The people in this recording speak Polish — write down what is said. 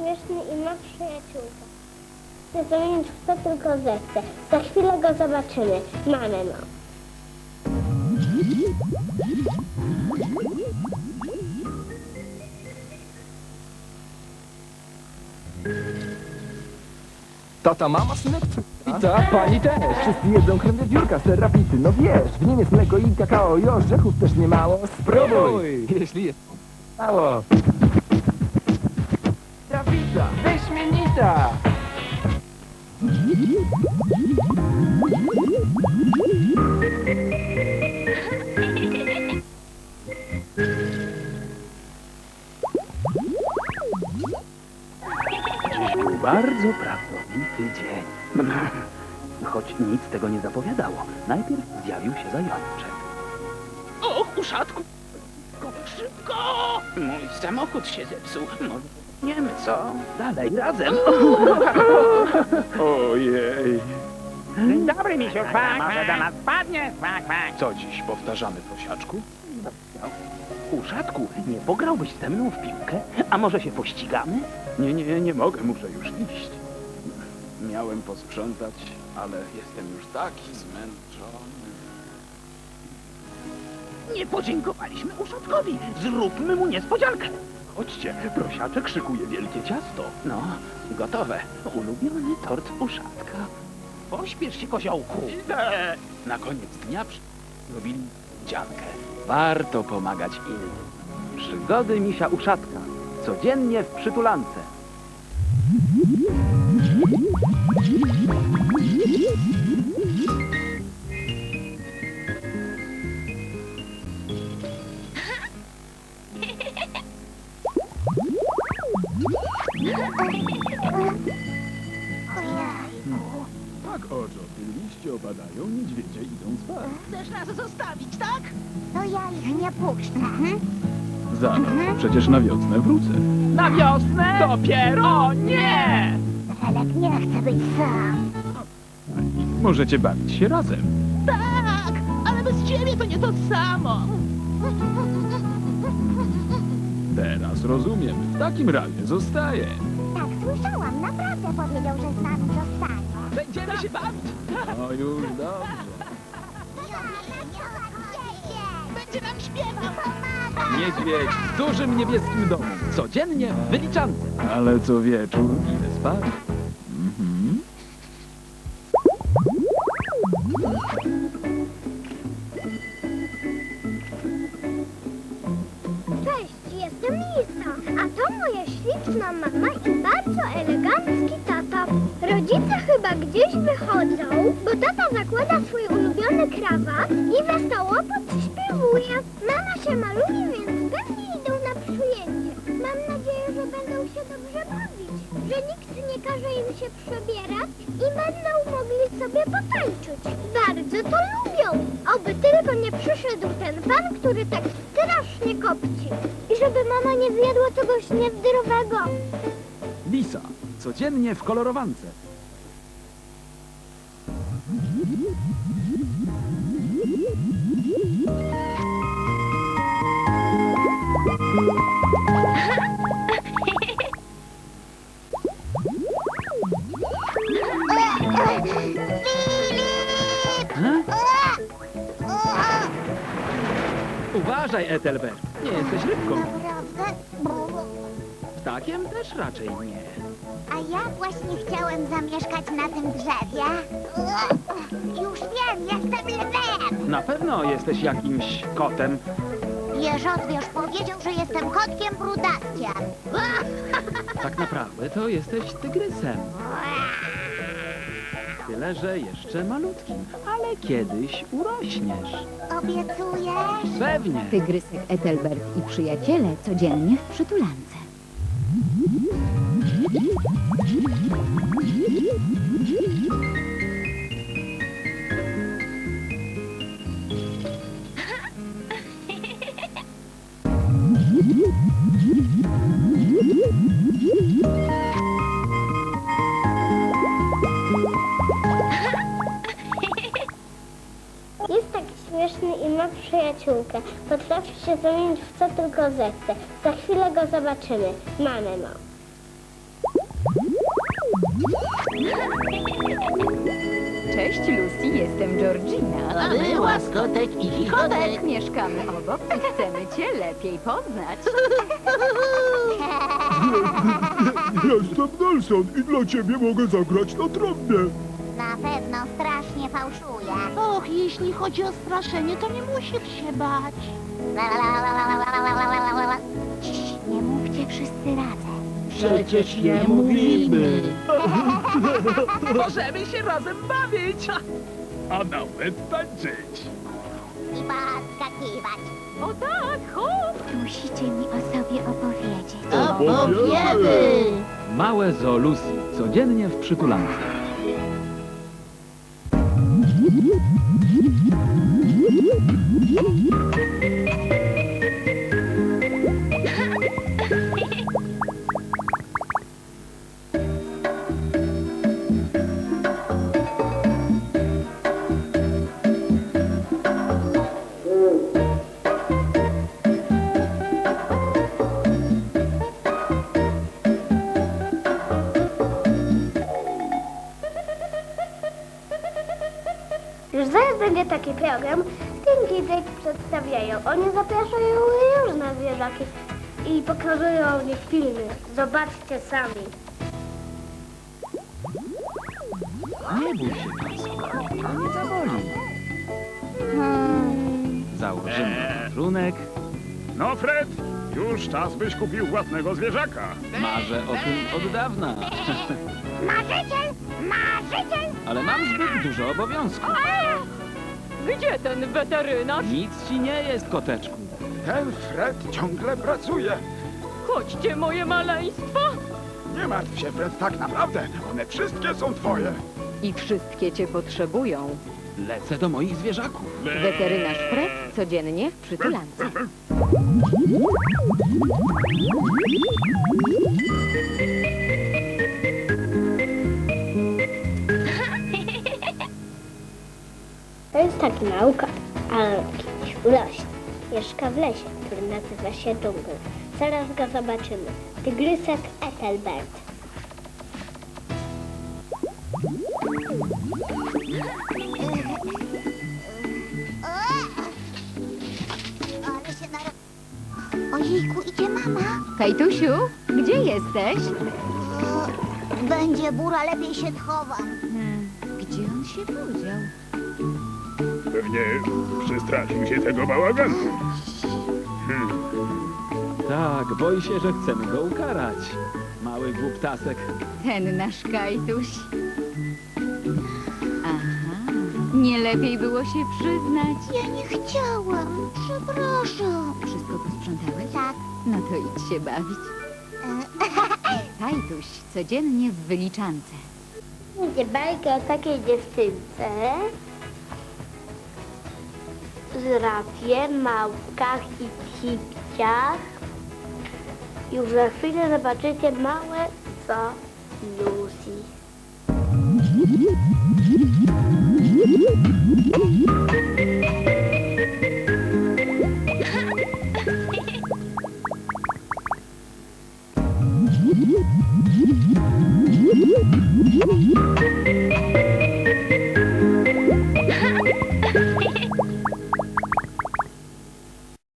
śmieszny i ma przyjaciółkę. Chce zamienić w co tylko zechce. Za chwilę go zobaczymy. Mamy no. Tata, mama, synek? I ta, pani też. Wszyscy jedzą krem biurka, serapity. No wiesz, w nim jest mleko i kakao i orzechów też niemało. Spróbuj, jeśli jest mało. Trafita, wyśmienita. Dziś był bardzo pracowity dzień. Choć nic tego nie zapowiadało. Najpierw zjawił się zajączek. O, uszatku! Szybko! Mój samochód się zepsuł. Może wiemy co? Dalej, razem. Ojej. Dzień dobry, misiu. Kwak, Może do nas wpadnie? Kwak, kwak. Co dziś powtarzamy, prosiaczku? Uszatku, nie pograłbyś ze mną w piłkę? A może się pościgamy? Nie, nie, nie mogę, muszę już iść. Miałem posprzątać, ale jestem już taki zmęczony. Nie podziękowaliśmy uszatkowi. Zróbmy mu niespodziankę. Chodźcie, prosiaczek szykuje wielkie ciasto. No, gotowe. Ulubiony tort uszatka. Pośpiesz się, koziołku. Idę! Na koniec dnia robili dziankę. Warto pomagać innym. Przygody misia uszatka. Codziennie w przytulance. Tak, Ojo, liście opadają, niedźwiedzie idą spać. Chcesz nas zostawić, tak? To ja ich nie puszczę. Zaraz, przecież na wiosnę wrócę. Na wiosnę? Dopiero nie! Felek nie chce być sam. Możecie bawić się razem. Tak, ale bez ciebie to nie to samo. Teraz rozumiem. W takim razie zostaję. Tak, słyszałam. Naprawdę powiedział, że z nami zostanie. Będziemy się bawić! No już dobrze. Będzie nam śpiewał. Niedźwiedź w dużym niebieskim domu. Codziennie w wyliczance. Ale co wieczór idę spać. Gdzieś wychodzą, bo tata zakłada swój ulubiony krawat i wesoło podśpiewuje. Mama się maluje, więc pewnie idą na przyjęcie. Mam nadzieję, że będą się dobrze bawić, że nikt nie każe im się przebierać i będą mogli sobie potańczyć. Bardzo to lubią. Oby tylko nie przyszedł ten pan, który tak strasznie kopci. I żeby mama nie zjadła czegoś niezdrowego. Lisa. Codziennie w kolorowance. Uważaj, Ethelbert. Nie jesteś rybką. Naprawdę? Ptakiem też raczej nie. A ja właśnie chciałem zamieszkać na tym drzewie. Już wiem, jestem lwem. Na pewno jesteś jakimś kotem. Jeżotwierz powiedział, że jestem kotkiem brudaskiem. Tak naprawdę to jesteś tygrysem. Tyle, że jeszcze malutkim. Ale kiedyś urośniesz. Obiecujesz? Pewnie. Tygrysek Ethelbert i przyjaciele codziennie w przytulance. Jest przyjaciółkę. Potrafi się zamienić w co tylko zechce. Za chwilę go zobaczymy. Mamy no. Cześć Lucy, jestem Georgina. A my łaskotek i chichotek. Mieszkamy obok i chcemy cię lepiej poznać. Jestem Nelson i dla ciebie mogę zagrać na trąbie. Na pewno strasznie fałszuje. Och, jeśli chodzi o straszenie, to nie musisz się bać. Nie mówcie wszyscy razem. Przecież nie mówimy. Możemy się razem bawić. A nawet tańczyć. I podskakiwać. O tak, hop. Musicie mi o sobie opowiedzieć. Opowiemy. Małe Zo Lucy, codziennie w przytulance. Müzik będzie taki program, Stinky Dick przedstawiają. Oni zapraszają różne zwierzaki i pokazują ich filmy. Zobaczcie sami. Nie bój się, to nie zaboli. Założymy trunek. No Fred, już czas byś kupił własnego zwierzaka. Marzę o tym od dawna. Marzyciel! Marzyciel! Ale mam zbyt dużo obowiązków. Gdzie ten weterynarz? Nic ci nie jest, koteczku. Ten Fred ciągle pracuje. Chodźcie, moje maleństwo. Nie martw się, Fred, tak naprawdę. One wszystkie są twoje. I wszystkie cię potrzebują. Lecę do moich zwierzaków. Weterynarz Fred codziennie w przytulance. Nauka, ale kiedyś urośnie. Mieszka w lesie, który nazywa się dżungel. Zaraz go zobaczymy. Tygrysek Ethelbert. Ale się nar... Ojejku, idzie mama. Kajtusiu, gdzie jesteś? O, Będzie bura, lepiej się schowam. Hmm, Gdzie on się podział? Pewnie przestraszył się tego bałaganu. Tak, boi się, że chcemy go ukarać. Mały głuptasek. Ten nasz Kajtuś. Aha, nie lepiej było się przyznać. Ja nie chciałam. Przepraszam. Wszystko posprzątałeś? Tak. No to idź się bawić. Kajtuś codziennie w wyliczance. Będzie bajka o takiej dziewczynce, żyrafie, małpkach i psipciach. Już za chwilę zobaczycie małe co Lucy.